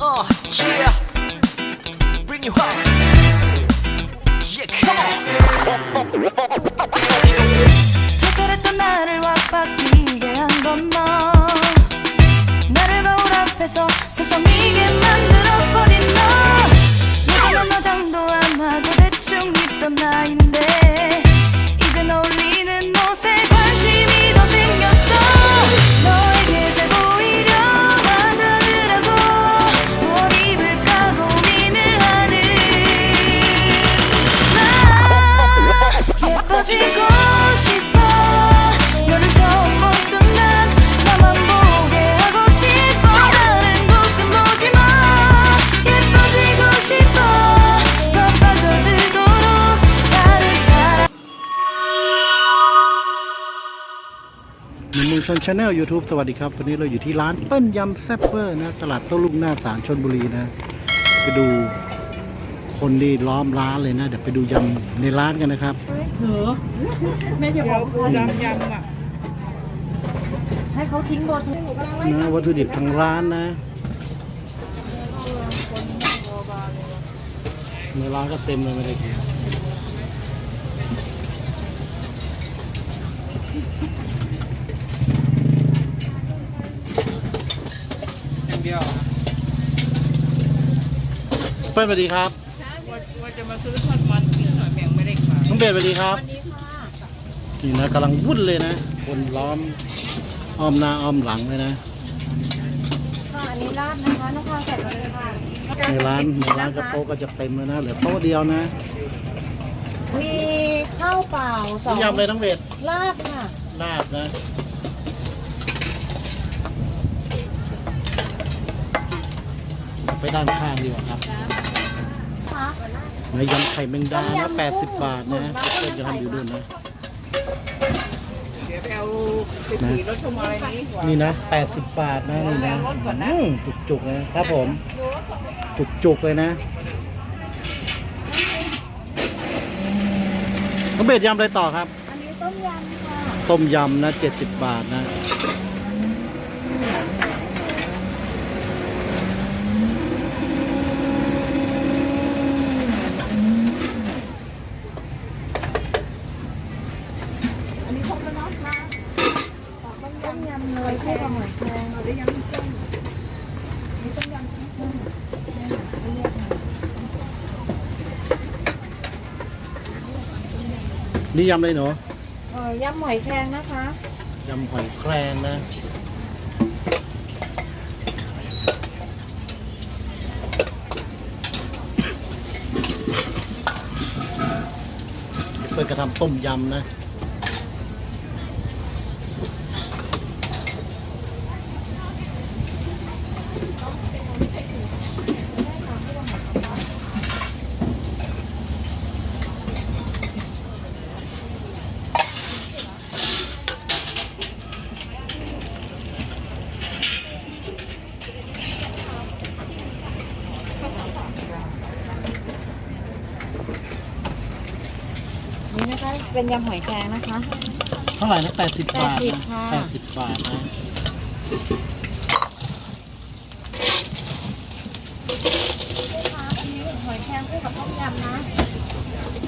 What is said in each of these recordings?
Uh, yeah. Bring you home. Yeah, come on. ชนชาแนลยูทูบสวัสดีครับ วันนี้เราอยู่ที่ร้านเปิ้ลยำแซ่บเวอร์นะตลาดโต้ลุงหน้าศาลชนบุรีนะไปดูคนที่ล้อมร้านเลยนะเดี๋ยวไปดูยำในร้านกันนะครับเดี๋ยวกูยำยำอะนะวัตถุดิบทางร้านนะในร้านก็เต็มเลยไม่ได้กิน อย่าง เดียวเปิ้ลสวัสดีครับว่าว่าจะมาซื้อทอดมันกินหน่อยแม่งไม่ได้ขายน้องเบสสวัสดีครับ นี่นะกำลังวุ่นเลยนะ คนล้อมอ้อมหน้าอ้อมหลังเลยนะ ค่ะอันนี้ราดนะคะน้องพาวใส่ไปเลยค่ะในร้านในร้านกระโต๊ะก็จะเต็มเลยนะเหลือโต๊ะเดียวนะมีข้าวเปล่าสองนี่ยำเลยน้องเบสลาบค่ะลาบนะ ไปด้านข้างดีกว่าครับในยำไข่แมงดานะ80 บาทนะเพื่อนจะทำอยู่นู่นนะเดี๋ยวไปเอาไปขี่รถชมอะไรนี้ดีกว่านี่นะ 80 บาทนะนี่นะอืมจุกๆนะครับผม จุกๆเลยนะน้องเบสยำอะไรต่อครับ อันนี้ต้มยำค่ะ ต้มยำนะ 70 บาทนะ ต้มยำเลยคู่กับหอยแครงเอาได้ยำต้ม นี่ยำเลยหนูเออยำหอยแครงนะคะ ยำหอยแครงนะ เปิดกระทำต้มยำนะ ยำหอยแครงนะคะ เท่าไหร่นะ80บาทนะ80ค่ะ80บาทนะอันนี้หอยแครงคู่กับต้มยำนะ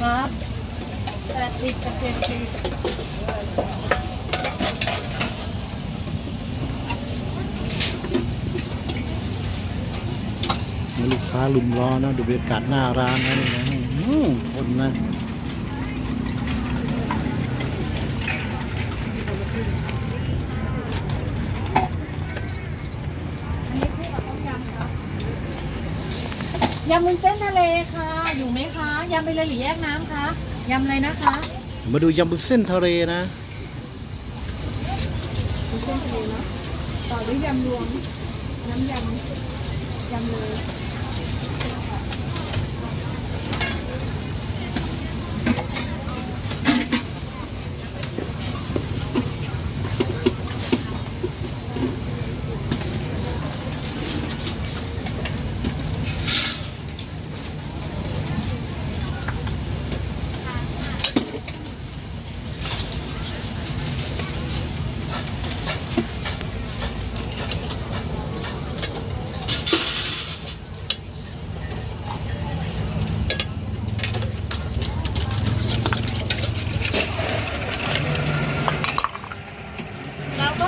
ครับแปดสิบกับเจ็ดสิบมีลูกค้าลุมล้อนะดูบรรยากาศหน้าร้านนะนี่นะอื้อคนนะ ยำมุนเส้นทะเลค่ะ อยู่ไหมคะยำไปเลยหรือแยกน้ำคะยำอะไรนะคะมาดูยำบุญเส้นทะเลนะต่อด้วยยำรวมน้ำยำยำเลย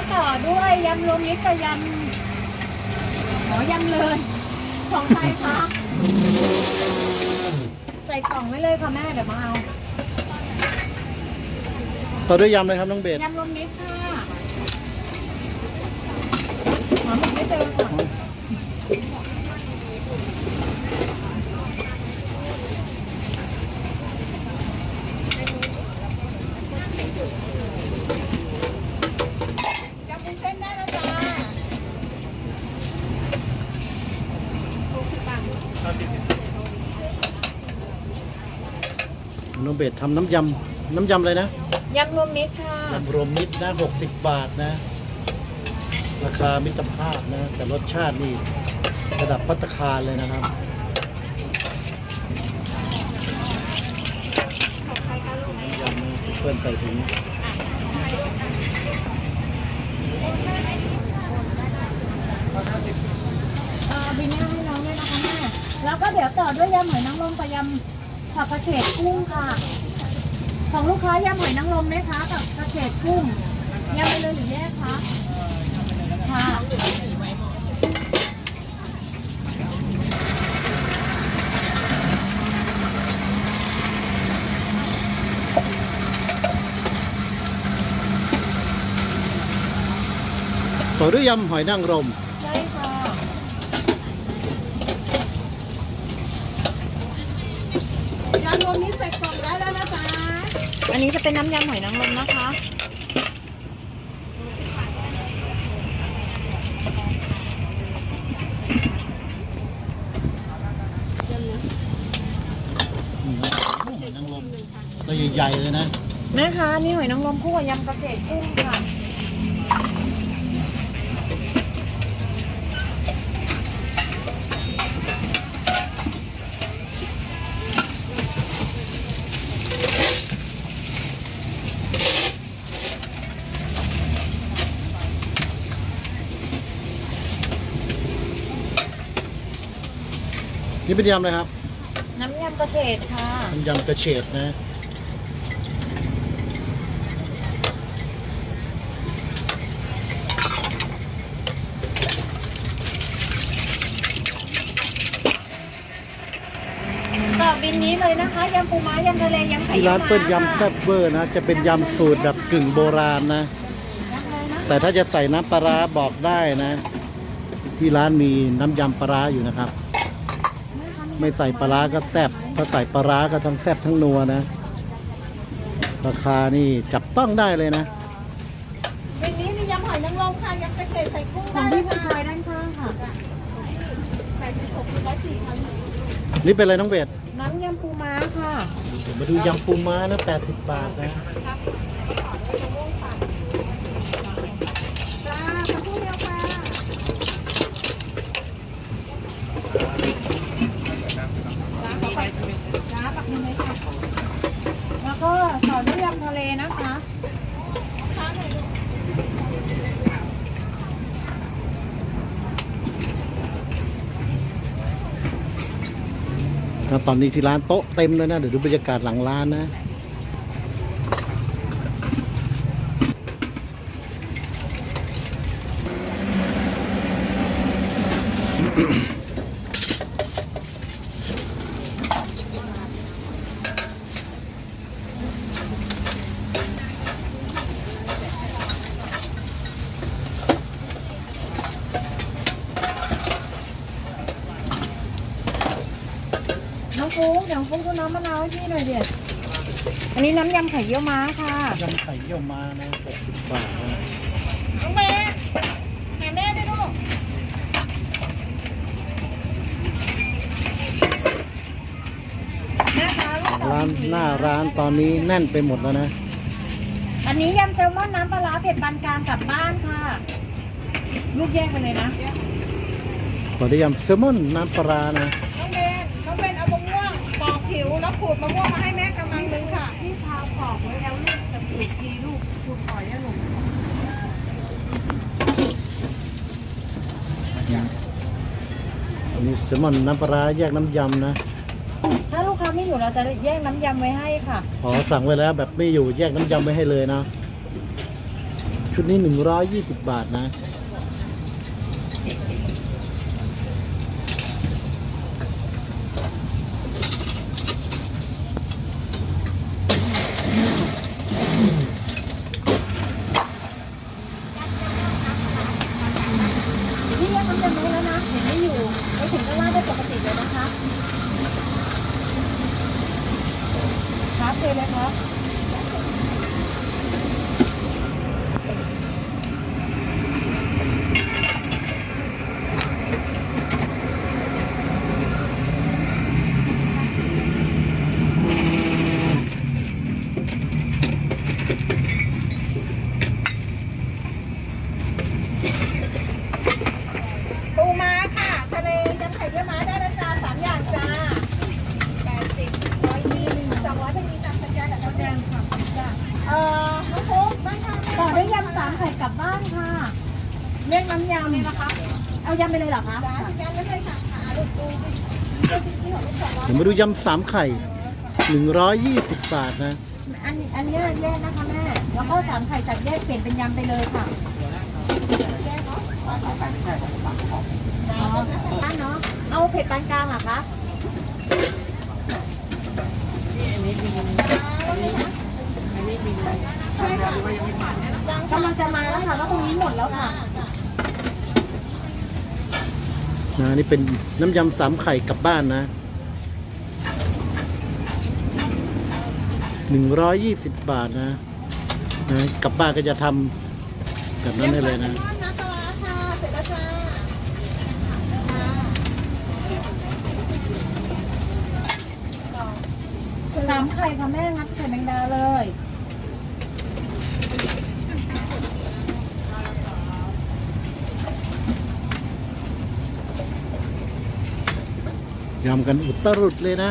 80 ด้วยยำรวมมิตรกับยำหอยำเลยของใครคะใส่กล่องไว้เลยค่ะแม่เดี๋ยวมาเอาต่อด้วยยำเลยครับน้องเบสยำรวมมิตรค่ะหอมไม่เจอค่ะ จำเป็นเส้นได้แล้วจ้า น้ องเบสทำน้ำยำน้ำยำอะไรนะยำรวมมิตรค่ะยำรวมมิตรนะ60 บาทนะ ราคามิตรภาพนะ แต่รสชาตินี่ระดับพัตตาคารเลยนะครับยำนะเพื่อนใส่ถุงเอ่อบินหน้าให้น้องด้วยนะคะแม่แล้วก็เดี๋ยวต่อด้วยยำหอยนางรมกับยำ ผักกระเฉดกุ้งค่ะ ของลูกค้ายำหอยนางรมไหมคะกับกระเฉดกุ้งยำไปเลยหรือแยกคะค่ะต่อด้วยยำหอยนางรม ใช่ค่ะยำรวมนี้ใส่กล่องได้แล้วนะจ๊ะอั นนี้จะเป็นน้ำยำหอยนางรมนะคะนี่นะหอยนางรมตัวใหญ่ๆเลยนะ แม่คะอันนี่หอยนางรมคู่กับยำกระเฉดกุ้งค่ะ นี่เป็นยำเลยครับ น้ำยำกระเฉดค่ะ เป็นยำกระเฉดนะต่อบินนี้เลยนะคะยำปูม้ายำทะเลยำไข่ที่ร้านม้เปิ้ลยำแซ่บเวอร์นะ จะเป็นยำสูตรแบบกึ่งโบราณนะยำเลยนะ แต่ถ้าจะใส่น้ำปลาร้าบอกได้นะ ที่ร้านมีน้ำยำปลาร้าอยู่นะครับ ไม่ใส่ปลาร้าก็แซ่บถ้าใส่ปลาร้าก็ทั้งแซ่บทั้งนัวนะ ราคานี่จับต้องได้เลยนะวันนี้มียำหอยนางรมค่ะยำกระเฉดใส่กุ้งของได้พี่นะผู้จ๊ะชายด้านข้างค่ะ แปดสิบหกร้อยสี่พันนี่เป็นอะไรน้องเบสน้ำยำปูม้าค่ะ เดี๋ยวมาดูยำปูม้านะ80 บาทนะจ้าสักครู่เดียวค่ะ จ้าปักมือเลยค่ะ แล้วก็ต่อด้วยยำทะเลนะคะตอนนี้ที่ร้านโต๊ะเต็มเลยนะ เดี๋ยวดูบรรยากาศหลังร้านนะอฟุ๊กเดี๋ยวฟุ๊กดูน้ำมะนาวให้พี่หน่อยเดียอันนี้น้ำยำไข่เยี่ยวม้าค่ะยำไข่เยี่ยวม้านะ60บาทนะน้องเมย์หาแม่ด้วยลูกแม่คะลูกต่อร้านอีกทีหน้าร้านตอนนี้แน่นไปหมดแล้วนะ อันนี้ยำแซลมอนน้ำปลาร้าเผ็ดปานกลางกลับบ้านค่ะ ลูกแยกไปเลยนะขอได้ยำแซลมอนน้ำปลาร้านะน้องเมย์น้องเป็นเอามะม่วง ปอกผิวแล้วขูดมะม่วงมาให้แม่กำลังนึงค่ะพี่พาปอกไว้แล้วลูกจะปลูกทีลูกปลูกหอยอะลูกอันนี้แซลมอนน้ำปลาร้าแยกน้ำยำนะ ถ้าลูกค้าไม่อยู่เราจะแยกน้ำยำไว้ให้ค่ะขอสั่งไว้แล้วแบบไม่อยู่แยกน้ำยำไว้ให้เลยนะ ชุดนี้หนึ่งร้อยยี่สิบบาทนะ พี่เรียกน้ำยำรู้แล้วนะเห็นไม่อยู่ไปถึงก็ราดได้ปกติเลยนะคะครับเชิญเลยครับ ปูม้าค่ะ ทะเลยำไข่เยี่ยวม้าได้นะจ๊ะสามอย่างจ้าแปดสิบร้อยยี่สิบสองร้อยพอดีจ้ะสัญญากับเขาแดงค่ะจ้ะเอ่อน้องโค้กบ้านค่ะ ต่อด้วยยำสามไข่กลับบ้านค่ะเรียกน้ำยำนะคะ เอายำไปเลยเหรอ คะจ้าสัญญาไม่เคยค่ะขาลูกปูที่ของลูกสองร้อยเดี๋ยวมาดูยำสามไข่หนึ่งร้อยยี่สิบบาทนะ อันอันเนี้ยแยกนะคะแม่ แล้วก็สามไข่จากแยกเปลี่ยนเป็นยำไปเลยค่ะอ๋อบ้านเนาะ เอาเผ็ดปานกลางเหรอคะกำลังจะมาแล้วค่ะแล้วตรงนี้หมดแล้วค่ะ นะนี่เป็นน้ำยำสามไข่กลับบ้านนะหนึ่งร้อยยี่สิบบาทนะนะกลับบ้านก็จะทำแบบนั้นได้เลยนะ น้ำปลาร้าค่ะเสร็จแล้วจ้าสามไข่ค่ะแม่งัดไข่แมงดาเลย ยำกันอุตรุดเลยนะ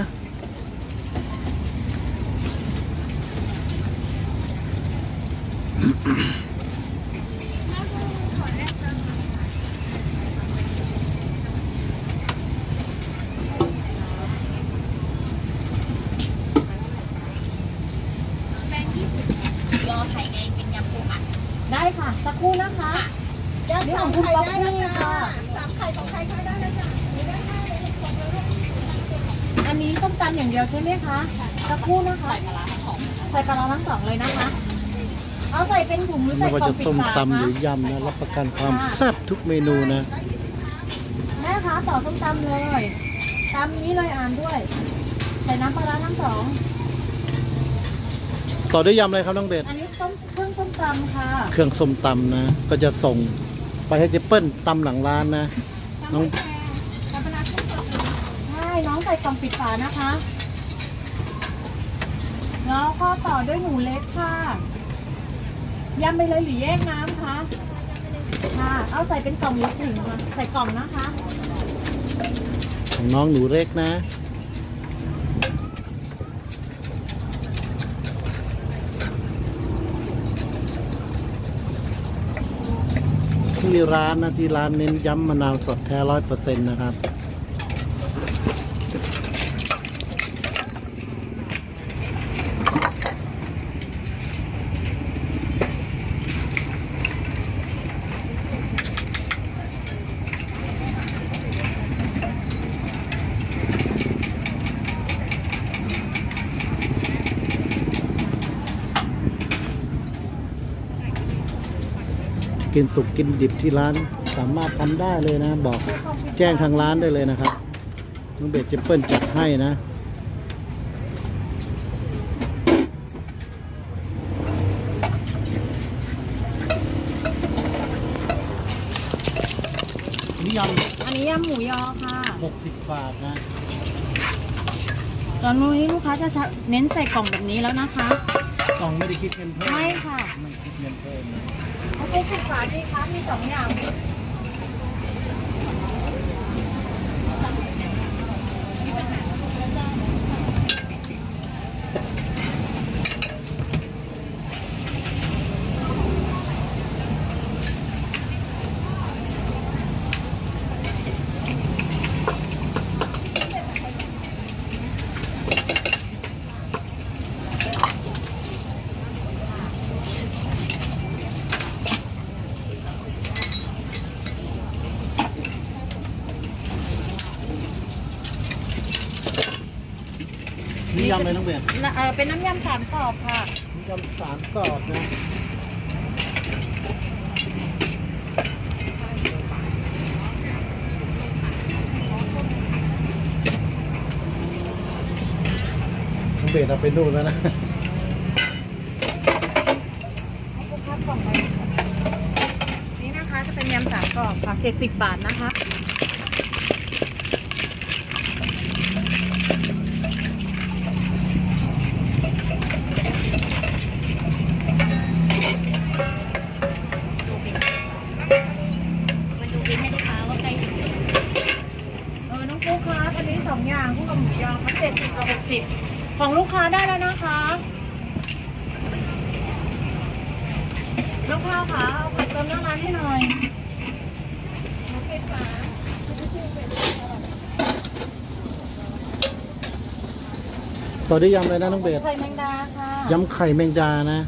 ได้ค่ะ สักครู่นะคะย่างนี่สาขอมงคุณไข่ป๊อปได้ปี้นะจ๊ะค่ะสามไข่ของใครก็ได้นะจ๊ะมีได้ห้าเลยสองเลย อันนี้ส้มตำอย่างเดียวใช่ไหมคะสักครู่นะคะ ใส่ปลาร้าทั้งสองใส่ปลาร้าทั้งสองเลยนะคะ เอาใส่เป็นถุงหรือไม่ใส่ว่ากล่อจะงปิดส้มฝาตำหคะรือยำนะรับประกันความแซ่บทุกเมนูนะ แม่คะต่อส้มตำเลยตำนี้เลยอ่านด้วย ใส่น้ำปลาร้าทั้งสอง ต่อด้วยยำอะไรครับน้องเบสอันนี้ต้มเครื่องส้มตำค่ะเครื่องส้มตำนะ ก็จะส่งไปให้เจเปิ้ลตำหลังร้านนะ น้องใช่น้องใส่กล่องปิดฝานะคะ แล้วก็ต่อด้วยหมูเล็กค่ะยำไปเลยหรือแยกน้ำคะค่ะ เอาใส่เป็นกล่องหรือถุงคะใส่กล่องนะคะ ของน้องหนูเล็กนะที่ร้านนะที่ร้านเน้นย้ำมะนาวสดแท้ร้อยเปอร์เซ็นต์นะครับ กินสุกกินดิบที่ร้านสามารถทำได้เลยนะ บอกแจ้งทางร้านได้เลยนะครับ น้องเบสเจเปิ้ลจัดให้นะนี่ยอันนี้ยำหมูยอค่ะำหกสิบบาทนะ ตอนนี้ลูกค้าจะเน้นใส่กล่องแบบนี้แล้วนะคะกล่องไม่ได้คิดเงินเพิ่มไม่ค่ะไม่คิดเงินเพิ่มนะ เขาเป็นปิดฝาดีคะมีสองอย่าง น้องเบสเออเป็นน้ำยำสามกรอบค่ะยำสามกรอบนะน้องเบสเอาไปดูนแล้วนะนี่นะคะจะเป็นยำสามกรอบค่ะเจ็ดสิบบาทนะคะ มาดูบินให้ลูกค้าว่าใกล้ถึง เออ น้องปุ๊กคะอันนี้สองอย่างคู่กับหมูยอค่ะเจ็ดสิบกับหกสิบของลูกค้าได้แล้วนะคะ ลูกค้าคะเอาผักเติมหน้าร้านให้หน่อย ต่อด้วยยำเลยนะน้องเบสไข่แมงดาค่ะยำไข่แมงดานะ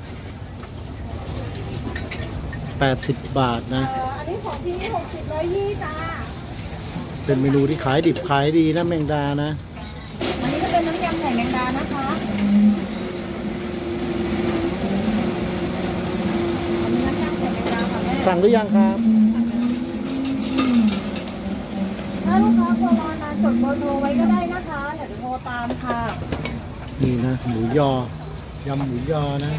แปดสิบบาทนะ เอ่ออันนี้ของที่นี่หกสิบร้อยยี่จ้าเป็นเมนูที่ขายดิบขายดีนะแมงดานะ อันนี้จะเป็นน้ำยำไข่แมงดานะคะ อันนี้น้ำยำไข่แมงดาค่ะแม่สั่งหรือยังครับ ถ้าลูกค้ากลัวรอนานจดเบอร์โทรไว้ก็ได้นะคะเดี๋ยวจะโทรตามค่ะ นี่นะหมูยอยำหมูยอนะ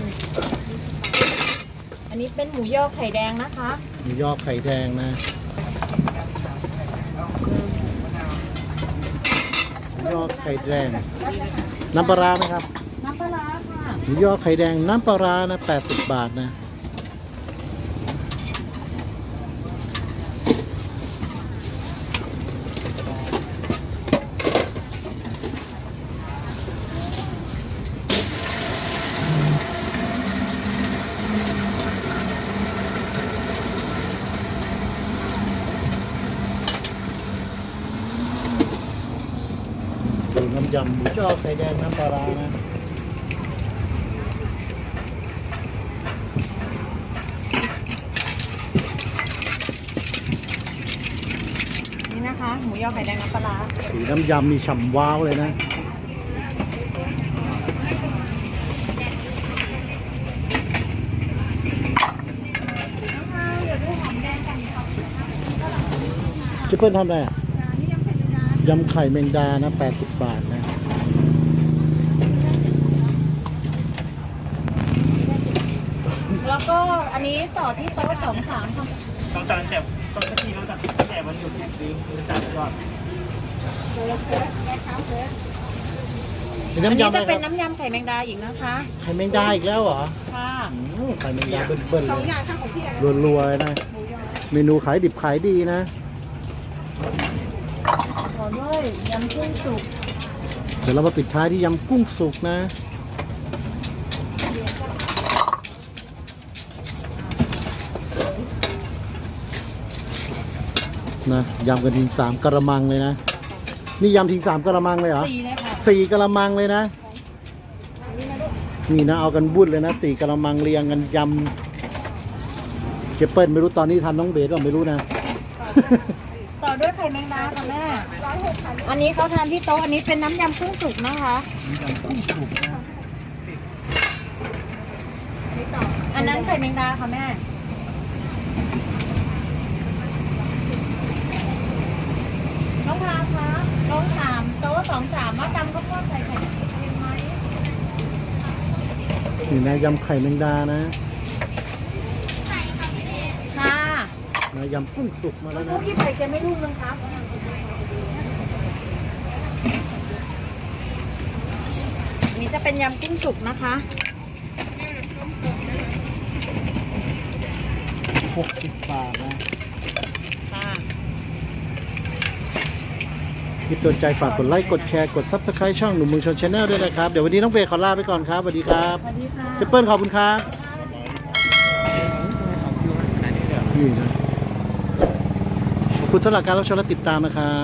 อันนี้เป็นหมูยอไข่แดงนะคะ หมูยอไข่แดงนะหมูยอไข่แดง น้ำปลาร้าไหมครับ น้ำปลาร้าค่ะ หมูยอไข่แดงน้ำปลาร้านะแปดสิบบาทนะ น้ำยำหมูยอไข่แดงน้ำปลาร้านะนี่นะคะ หมูยอไข่แดงน้ำปลาร้าสีน้ำยำนี่ฉ่ำว้าวเลยนะเจะเพิ่นทำอะไรอะยำไข่แมงดานะ 80 บาทนะ แล้วก็อันนี้ต่อที่โต๊ะสองสามค่ะต้องการแต่ต้องที่รู้จักแต่วันหยุดซื้อรู้จักยอดเป็นอันน้ำนี้ยำจะอะไรเป็นครับน้ำยำไข่แมงดาอีกนะคะไข่แมงดาอีกแล้วเหรอค่ะอืมไข่แมงดาเบิ่นๆสองเลยอย่างค่ะของพี่อะไรรัวๆเลยนะ เมนูขายดิบขายดีนะ ขอด้วยยำกุ้งสุกเดี๋ยวเรามาปิดท้ายที่ยำกุ้งสุกนะ นะยำกันทิ้งสามกระมังเลยนะ นี่ยำทิ้งสามกระมังเลยเหรอสี่เลยค่ะสี่กระมังเลยนะ นี่นะเอากันบุญเลยนะสี่กระมังเรียงกันยำเจเปิ้ลไม่รู้ตอนนี้ทันน้องเบสว่าไม่รู้นะ ต่อด้วยไข่แมงดาค่ะแม่อันนี้เขาทานที่โต๊ะอันนี้เป็นน้ำยำกุ้งสุกนะคะ อันนั้นไข่แมงดาค่ะแม่ น้องพาคะน้องสามโต๊ะสองสามมาตำข้าวโพดใส่ไข่เค็มไหมนี่นะยำไข่แมงดานะค่ะนะยำกุ้งสุกมาแล้วพวนะกที่ไข่เค็มไม่รู้นึงครับอันนี้จะเป็นยำกุ้งสุกนะคะหกสิบบาทนะค่ะ ที่ตัวใจฝากกดไลค์กดแชร์กดซับสไครต์ช่องหนุ่มเมืองชนชาแนลด้วยนะครับ เดี๋ยววันนี้น้องเบสขอลาไปก่อนครับสวัสดีครับสวัสดีค่ะเจเปิ้ลขอบคุณครับนี่นะขอบคุณสำหรับการรับชมและติดตามนะครับ